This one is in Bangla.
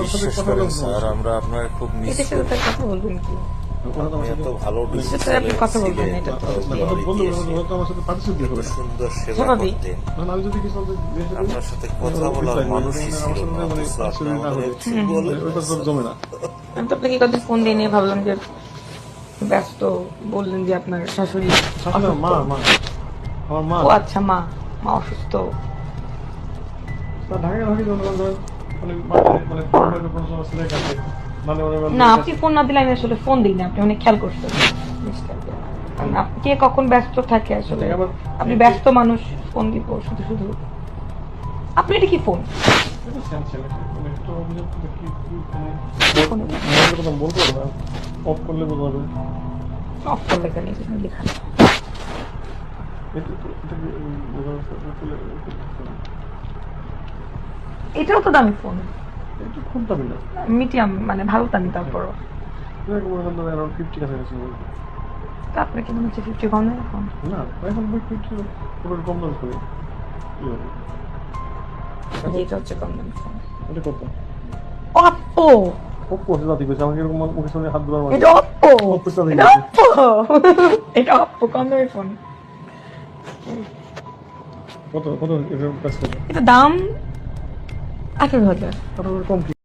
বিশ্বাস করেন স্যার আমরা আপনার খুব মিস কথা বলবেন কি আমি আপনার সাথে কথা বলার মানুষই ছিল না তো আমি তো আপনাকে কত ফোন দিয়ে নিয়ে ভাবলাম যে ব্যস্ত বললেন যে আপনার শাশুড়ি শাশুড়ি মা মা। আমার মা। ও আচ্ছা মা মা অসুস্থ। তা মানে মানে মানে না আপনি ফোন না দিলে আমি আসলে ফোন দিই না আপনি অনেক খেয়াল জিনিসটাকে। কে কখন ব্যস্ত থাকে আসলে? আপনি ব্যস্ত মানুষ ফোন দিব শুধু শুধু। আপনি এটা কি ফোন? অফ করলে বোঝা যাবে। অফ করলে কেন? লেখা নেই। এটা তো- এটা কি উম, বোঝা যাচ্ছে? এটা খুলে- এটাও তো দামি ফোন। এটা খুব দামি না। মিডিয়াম মানে ভালো দামি তারপরও। তা আপনার কি মনে হচ্ছে ফিফটি কম দামি ফোন না এখন ফিফটি কম দাম করে এটা হচ্ছে কম দামি ফোন। এটা কত? অপ্পো ওপো আছে জাতি পেয়েছে আমাকে এরকম মুখে সামনে হাত দেওয়ার মানে। এটা অপ্পো Oppo টা এটা অপ্পো এটা অপ্পো কম দামি ফোন। কত কত? এটা দাম আঠারো হাজার। তারপরে কম